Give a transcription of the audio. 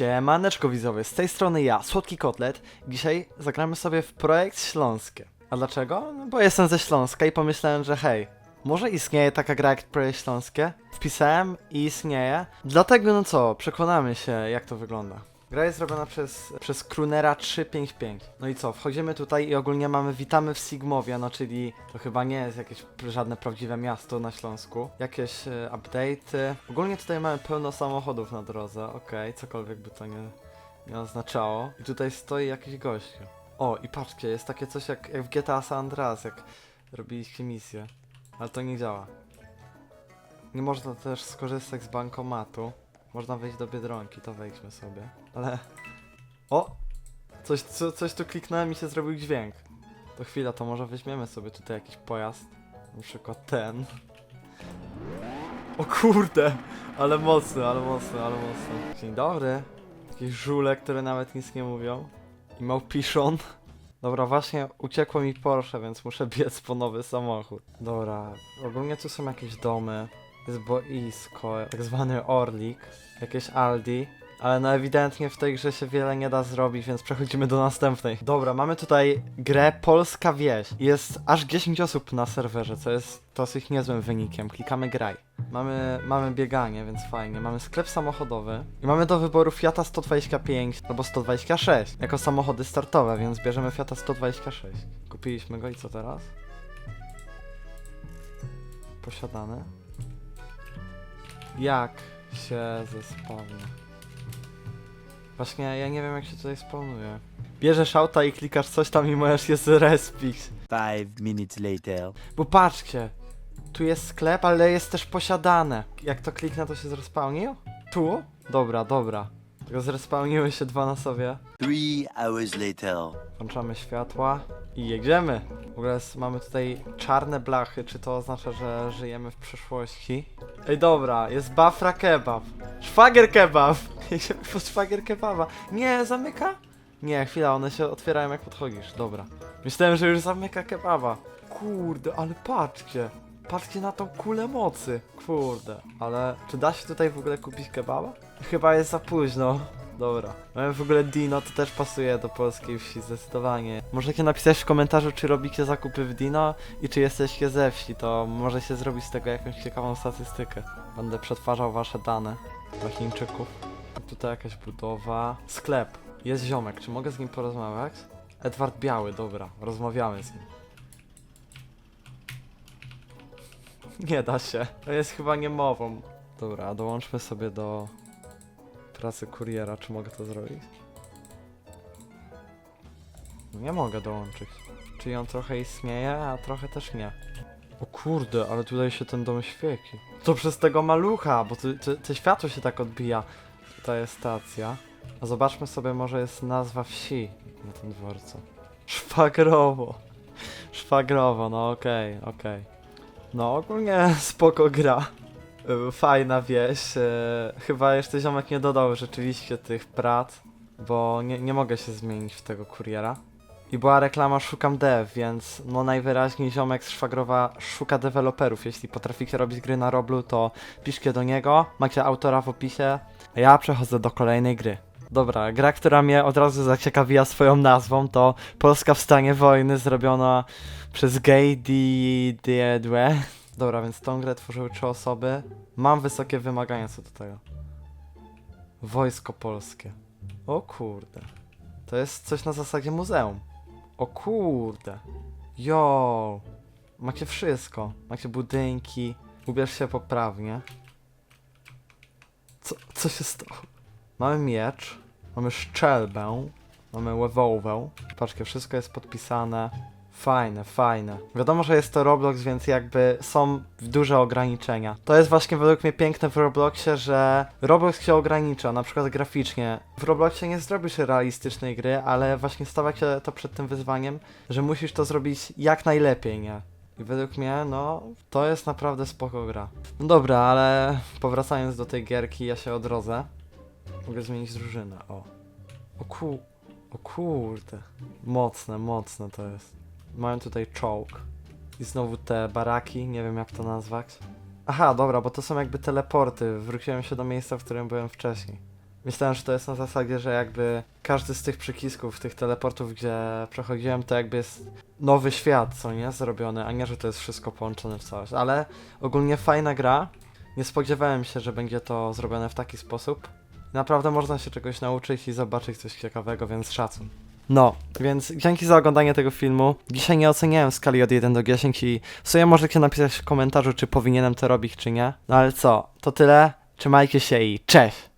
Siemaneczko widzowie, z tej strony ja, Słodki Kotlet. Dzisiaj zagramy sobie w projekt Śląskie. A dlaczego? No bo jestem ze Śląska i pomyślałem, że hej, może istnieje taka gra jak projekt Śląskie? Wpisałem i istnieje. Dlatego no co, przekonamy się jak to wygląda. Gra jest robiona przez, przez Krunera 355. No i co, wchodzimy tutaj i ogólnie mamy witamy w Sigmowie, no czyli to chyba nie jest jakieś żadne prawdziwe miasto na Śląsku. Jakieś e, update'y. Ogólnie tutaj mamy pełno samochodów na drodze, okej, cokolwiek by to nie, nie oznaczało. I tutaj stoi jakiś gościu. O, i patrzcie, jest takie coś jak, jak w GTA San Andreas, jak robiliście misję. Ale to nie działa. Nie można też skorzystać z bankomatu. Można wejść do Biedronki, to wejdźmy sobie. Ale... O! Coś, co, coś tu kliknąłem i się zrobił dźwięk. To chwila, to może weźmiemy sobie tutaj jakiś pojazd. Na przykład ten. O kurde! Ale mocny, ale mocny, ale mocny. Dzień dobry. Jakieś żule, które nawet nic nie mówią. I małpiszon. Dobra, właśnie uciekło mi Porsche, więc muszę biec po nowy samochód. Dobra, ogólnie tu są jakieś domy. Jest boisko, tak zwany Orlik, jakieś Aldi. Ale no ewidentnie w tej grze się wiele nie da zrobić, więc przechodzimy do następnej. Dobra, mamy tutaj grę Polska Wieś. Jest aż 10 osób na serwerze, co jest dosyć niezłym wynikiem. Klikamy graj. Mamy, mamy bieganie, więc fajnie. Mamy sklep samochodowy. I mamy do wyboru Fiata 125 albo 126 jako samochody startowe, więc bierzemy Fiata 126. Kupiliśmy go i co teraz? Posiadane. Jak się zespawnia? Właśnie ja nie wiem jak się tutaj spawnuje. Bierzesz auta i klikasz coś tam i możesz je zrespić. Five minutes later. Bo patrzcie, tu jest sklep, ale jest też posiadane. Jak to kliknę, to się zrespawnił? Tu? Dobra, dobra. Tylko zrespawniły się dwa na sobie. Three hours later. Włączamy światła i jedziemy. W ogóle jest, mamy tutaj czarne blachy. Czy to oznacza, że żyjemy w przyszłości? Ej, dobra, jest bafra kebab. Szwagier kebab. Jedziemy po szwagier kebaba. Nie, zamyka? Nie, chwila, one się otwierają jak podchodzisz. Dobra. Myślałem, że już zamyka kebaba. Kurde, ale patrzcie. Patrzcie na tą kulę mocy. Kurde, ale czy da się tutaj w ogóle kupić kebaba? Chyba jest za późno. Dobra. Mamy w ogóle Dino, to też pasuje do polskiej wsi, zdecydowanie. Możecie napisać w komentarzu, czy robicie zakupy w Dino i czy jesteście ze wsi, to może się zrobić z tego jakąś ciekawą statystykę. Będę przetwarzał wasze dane dla Chińczyków. Tutaj jakaś budowa. Sklep. Jest ziomek, czy mogę z nim porozmawiać? Edward Biały, dobra, rozmawiamy z nim. Nie da się. To jest chyba niemową. Dobra, dołączmy sobie do pracy kuriera. Czy mogę to zrobić? Nie mogę dołączyć. Czyli on trochę istnieje, a trochę też nie. O kurde, ale tutaj się ten dom świeci. To przez tego malucha, bo to światło się tak odbija. Tutaj jest stacja. A zobaczmy sobie, może jest nazwa wsi na tym dworcu. Szwagrowo. Szwagrowo, no okej, okej. No ogólnie spoko gra. Y, Fajna wieś. y, Chyba jeszcze ziomek nie dodał rzeczywiście tych prac, bo nie, nie mogę się zmienić w tego kuriera. I była reklama Szukam Dev, więc no najwyraźniej ziomek z Szwagrowa szuka deweloperów. Jeśli potraficie robić gry na Roblu, to piszcie do niego, macie autora w opisie. A ja przechodzę do kolejnej gry. Dobra, gra, która mnie od razu zaciekawiła swoją nazwą, to Polska w stanie wojny zrobiona przez Gay Diedwe. Dobra, więc tą grę tworzyły trzy osoby. Mam wysokie wymagania co do tego. Wojsko Polskie. O kurde. To jest coś na zasadzie muzeum. O kurde. Jo. Macie wszystko. Macie budynki. Ubierz się poprawnie. Co, co się stało? Mamy miecz. Mamy szczelbę. Mamy łewowę. Patrzcie, wszystko jest podpisane. Fajne, fajne. Wiadomo, że jest to Roblox, więc jakby są duże ograniczenia. To jest właśnie według mnie piękne w Robloxie, że Roblox się ogranicza, na przykład graficznie. W Robloxie nie zrobisz realistycznej gry, ale właśnie stawia się to przed tym wyzwaniem, że musisz to zrobić jak najlepiej, nie? I według mnie, no, to jest naprawdę spoko gra. No dobra, ale powracając do tej gierki, ja się odrodzę. Mogę zmienić drużynę, o. O ku... O kurde. Mocne, mocne to jest. Mają tutaj czołg. I znowu te baraki, nie wiem jak to nazwać. Aha, dobra, bo to są jakby teleporty. Wróciłem się do miejsca, w którym byłem wcześniej. Myślałem, że to jest na zasadzie, że jakby każdy z tych przycisków, tych teleportów, gdzie przechodziłem, to jakby jest nowy świat, co nie? Zrobiony, a nie, że to jest wszystko połączone w całość. Ale ogólnie fajna gra. Nie spodziewałem się, że będzie to zrobione w taki sposób. Naprawdę można się czegoś nauczyć i zobaczyć coś ciekawego, więc szacun. No, więc dzięki za oglądanie tego filmu. Dzisiaj nie oceniałem skali od 1 do 10 i w sumie możecie napisać w komentarzu, czy powinienem to robić, czy nie. No ale co, to tyle. Trzymajcie się i cześć!